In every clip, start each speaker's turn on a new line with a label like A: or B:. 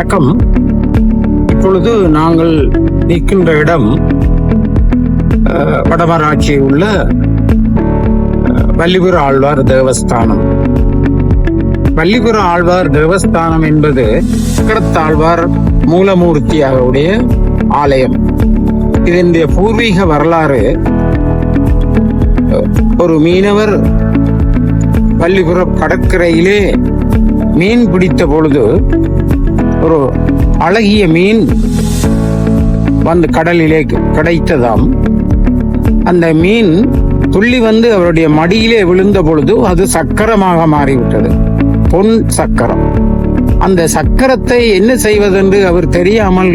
A: வணக்கம். இப்பொழுது நாங்கள் நிற்கின்ற இடம் அஹ், வடமராட்சியில் உள்ள வள்ளிபுர ஆழ்வார் தேவஸ்தானம். வள்ளிபுர ஆழ்வார் தேவஸ்தானம் என்பது சக்கரத்தாழ்வார் மூலமூர்த்தியாக உடைய ஆலயம். இதனுடைய பூர்வீக வரலாறு ஒரு மீனவர் பள்ளிபுரம் கடற்கரையிலே மீன் பிடித்த பொழுது ஒரு அழகிய மீன் வந்து கடலிலே கிடைத்ததாம். அந்த மீன் துள்ளி வந்து அவருடைய மடியிலே விழுந்த பொழுது அது சக்கரமாக மாறிவிட்டது. பொன் சக்கரம். அந்த சக்கரத்தை என்ன செய்வதென்று அவர் தெரியாமல்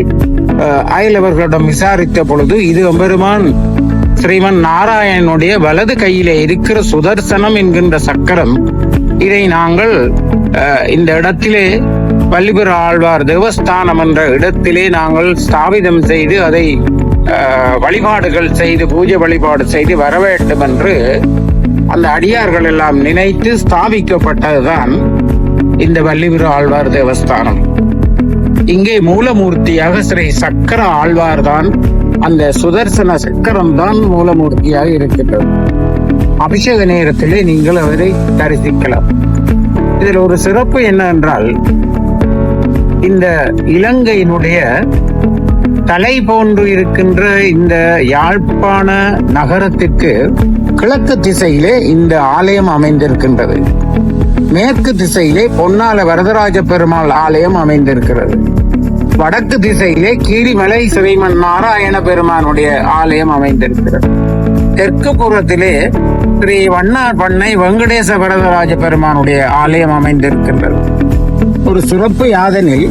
A: அயலவர்களிடம் விசாரித்த பொழுது இது எம்பெருமான் ஸ்ரீமன் நாராயணனுடைய வலது கையிலே இருக்கிற சுதர்சனம் என்கின்ற சக்கரம். இதை நாங்கள் அஹ், இந்த இடத்திலே வள்ளிபுர ஆழ்வார் தேவஸ்தானம் என்ற இடத்திலே நாங்கள் ஸ்தாபிதம் செய்து அதை அஹ், வழிபாடுகள் செய்து பூஜை வழிபாடு செய்து வர வேண்டும் என்று அந்த அடியார்கள் எல்லாம் நினைத்து ஸ்தாபிக்கப்பட்டதுதான் இந்த வள்ளிபுர ஆழ்வார் தேவஸ்தானம். இங்கே மூலமூர்த்தியாக ஸ்ரீ சக்கர ஆழ்வார் தான் அந்த சுதர்சன சக்கரம் தான் மூலமூர்த்தியாக இருக்கின்றது. அபிஷேக நேரத்திலே நீங்கள் அவரை தரிசிக்கலாம். இதில் ஒரு சிறப்பு என்னவென்றால் இந்த இலங்கையினுடைய தலை போன்று இருக்கின்ற இந்த யாழ்ப்பாண நகரத்திற்கு கிழக்கு திசையிலே இந்த ஆலயம் அமைந்திருக்கின்றது. மேற்கு திசையிலே பொன்னால வரதராஜ பெருமாள் ஆலயம் அமைந்திருக்கிறது. வடக்கு திசையிலே கீரிமலை ஸ்ரீமன் நாராயண பெருமானுடைய ஆலயம் அமைந்திருக்கிறது. தெற்கு புறத்திலே ஸ்ரீ வண்ணார் பண்ணை வெங்கடேச வரதராஜ பெருமானுடைய ஆலயம் அமைந்திருக்கின்றது. ஒரு சிறப்பு யாதனில்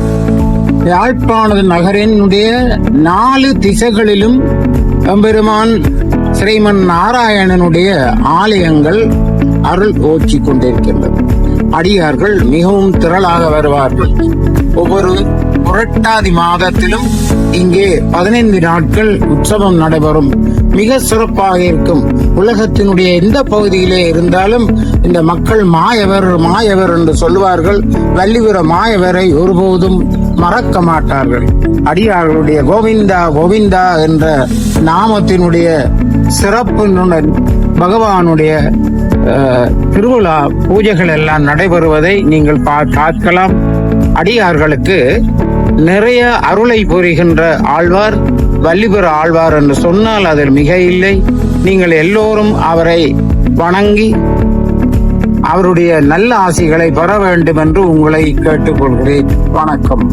A: யாழ்ப்பாண நகரினுடைய நாலு திசைகளிலும் எம்பெருமான் ஸ்ரீமன் நாராயணனுடைய ஆலயங்கள் அருள் ஓச்சி கொண்டிருக்கின்றது. அடியார்கள் மிகவும் திரளாக வருவார்கள். ஒவ்வொரு புரட்டாதி மாதத்திலும் இங்கே பதினைந்து நாட்கள் உற்சவம் நடைபெறும். மிக சிறப்பாக இருக்கும். உலகத்தினுடைய எந்த பகுதியிலே இருந்தாலும் இந்த மக்கள் மாயவர் மாயவர் என்று சொல்லுவார்கள். வள்ளிவர மாயவரை ஒருபோதும் மறக்க மாட்டார்கள். அடியார்களுடைய கோவிந்தா கோவிந்தா என்ற நாமத்தினுடைய சிறப்பினுடன் பகவானுடைய திருவிழா பூஜைகள் எல்லாம் நடைபெறுவதை நீங்கள் பா- பார்க்கலாம். அடியார்களுக்கு நிறைய அருளை புரிகின்ற ஆழ்வார் வள்ளிபுர ஆழ்வார் என்று சொன்னால் அதில் மிக இல்லை. நீங்கள் எல்லோரும் அவரை வணங்கி அவருடைய நல்ல ஆசிகளை பெற வேண்டும் என்று உங்களை கேட்டுக்கொள்கிறேன். வணக்கம்.